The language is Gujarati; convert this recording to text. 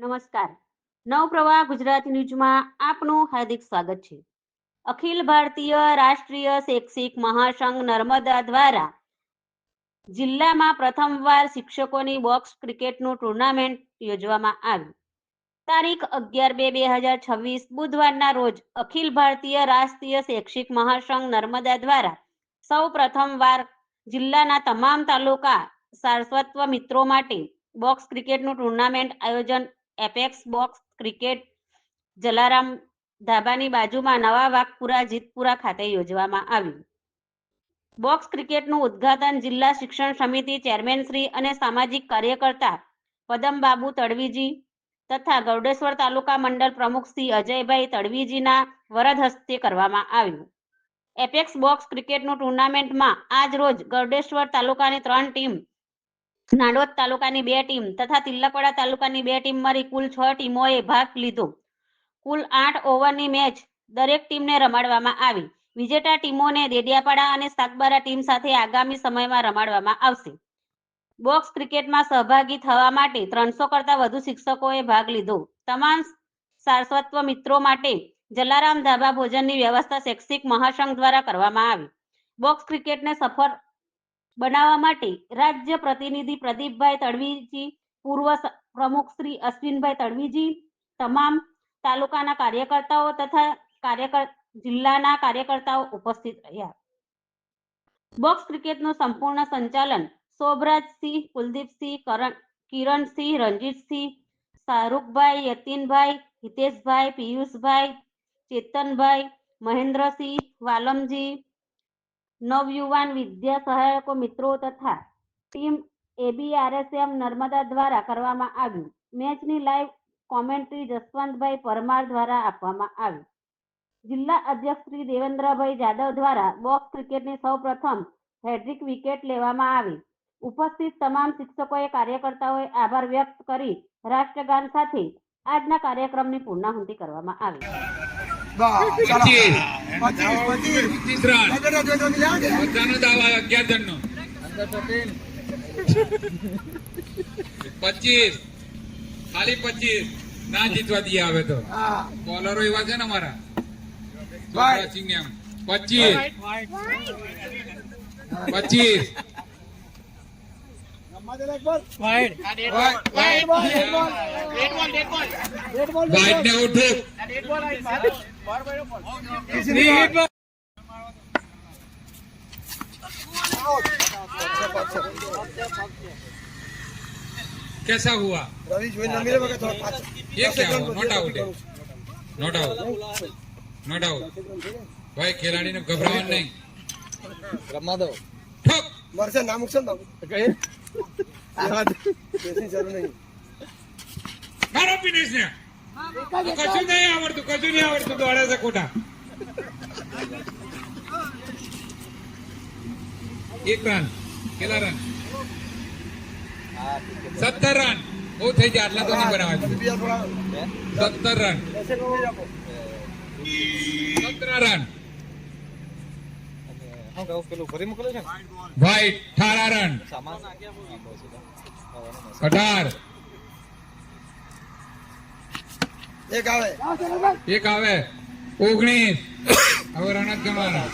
નમસ્કાર. નવપ્રવાહ ગુજરાતી ન્યૂઝમાં આપનું હાર્દિક સ્વાગત છે. અખિલ ભારતીય રાષ્ટ્રીય શૈક્ષિક મહાસંઘ નર્મદા દ્વારા જિલ્લામાં પ્રથમવાર શિક્ષકોની બોક્સ ક્રિકેટનું ટુર્નામેન્ટ યોજવામાં આવ્યું. તારીખ અગિયાર બે બે હજાર છવ્વીસ બુધવારના રોજ અખિલ ભારતીય રાષ્ટ્રીય શૈક્ષિક મહાસંઘ નર્મદા દ્વારા સૌ પ્રથમવાર જિલ્લાના તમામ તાલુકા સારસ્વત્વ મિત્રો માટે બોક્સ ક્રિકેટનું ટુર્નામેન્ટ આયોજન એપેક્સ બોક્સ ક્રિકેટ જલારામ ધાબાની બાજુમાં નવા વાઘપુરા, જીતપુરા ખાતે યોજવામાં આવ્યું. બોક્સ ક્રિકેટનું ઉદ્ઘાટન જિલ્લા શિક્ષણ સમિતિ ચેરમેન શ્રી અને સામાજિક કાર્યકર્તા પદમબાબુ તડવીજી તથા ગૌડેશ્વર તાલુકા મંડળ પ્રમુખ શ્રી અજયભાઈ તડવીજીના વરદ હસ્તે કરવામાં આવ્યું. એપેક્સ બોક્સ ક્રિકેટનું ટુર્નામેન્ટમાં આજ રોજ ગૌડેશ્વર તાલુકાની ત્રણ ટીમ નાડોદ તાલુકાની બે ટીમ તથા તિલકવાડા તાલુકાની બે ટીમ મળી કુલ છ ટીમોએ ભાગ લીધો. કુલ આઠ ઓવરની મેચ દરેક ટીમને રમાડવામાં આવી. વિજેતા ટીમોને દેડિયાપાડા અને સાગબારા ટીમ સાથે આગામી સમયમાં રમાડવામાં આવશે. બોક્સ ક્રિકેટમાં સહભાગી થવા માટે ત્રણસો કરતા વધુ શિક્ષકોએ ભાગ લીધો. તમામ સારસ્વત્વ મિત્રો માટે જલારામ ધાબા ભોજનની વ્યવસ્થા શૈક્ષિક મહાસંઘ દ્વારા કરવામાં આવી. બોક્સ ક્રિકેટને સફળ બનાવવા માટે રાજ્ય પ્રતિનિધિ પ્રદીપભાઈ તડવીજી, પૂર્વ પ્રમુખ શ્રી અશ્વિનભાઈ તડવીજી, તમામ તાલુકાના કાર્યકર્તાઓ તથા કાર્યકર, જિલ્લાના કાર્યકર્તાઓ ઉપસ્થિત રહ્યા. બોક્સ ક્રિકેટનું સંપૂર્ણ સંચાલન સોભરાજસિંહ કુલદીપસિંહ, કરણ, કિરણસિંહ, રણજીતસિંહ, શાહરૂખભાઈ, યતીનભાઈ, હિતેશભાઈ, પિયુષભાઈ, ચેતનભાઈ, મહેન્દ્રસિંહ વાલમજી નવયુવાન વિદ્યા સહાયકો મિત્રો તથા ટીમ એબીઆરએસએમ નર્મદા દ્વારા કરવામાં આવ્યું. મેચની લાઈવ કોમેન્ટ્રી જસવંતભાઈ પરમાર દ્વારા આપવામાં આવી. જિલ્લા અધ્યક્ષ શ્રી દેવેન્દ્રભાઈ જાદવ દ્વારા બોક્સ ક્રિકેટની સૌ પ્રથમ હેડ્રિક વિકેટ લેવામાં આવી. ઉપસ્થિત તમામ શિક્ષકોએ, કાર્યકર્તાઓએ આભાર વ્યક્ત કરી રાષ્ટ્રગાન સાથે આજના કાર્યક્રમની પૂર્ણાહુતિ કરવામાં આવી. પચીસ. ખાલી પચીસ. ના જીતવા દઈએ આવે તો. બોલરો એવા છે ને અમારા? પચીસ. પચીસ. कैसा हुआ રવિશ ભાઈ નમી લે બગા થોડા પાછળ ये क्या हुआ नॉट आउट है नॉट आउट नॉट आउट भाई खिलाड़ी ने घबरावन नहीं રમવા દો ठोक મરશે ના મુકશે ને બાબુ કઈ જરૂર નહીં. મારો ફિનિશ ને કશું નહીં આવડતું કશું નહીં આવડતું દોડે છે ખોટા. એક રન કેટલા રન સત્તર રન બહુ થઈ જાય આટલા તો નહીં બનાવવા સત્તર રન સત્તર રન વ્હાઈટ અઠાર રન અઢાર એક આવે. એક આવે. ઓગણીસ. હવે રણક જ ગણવાના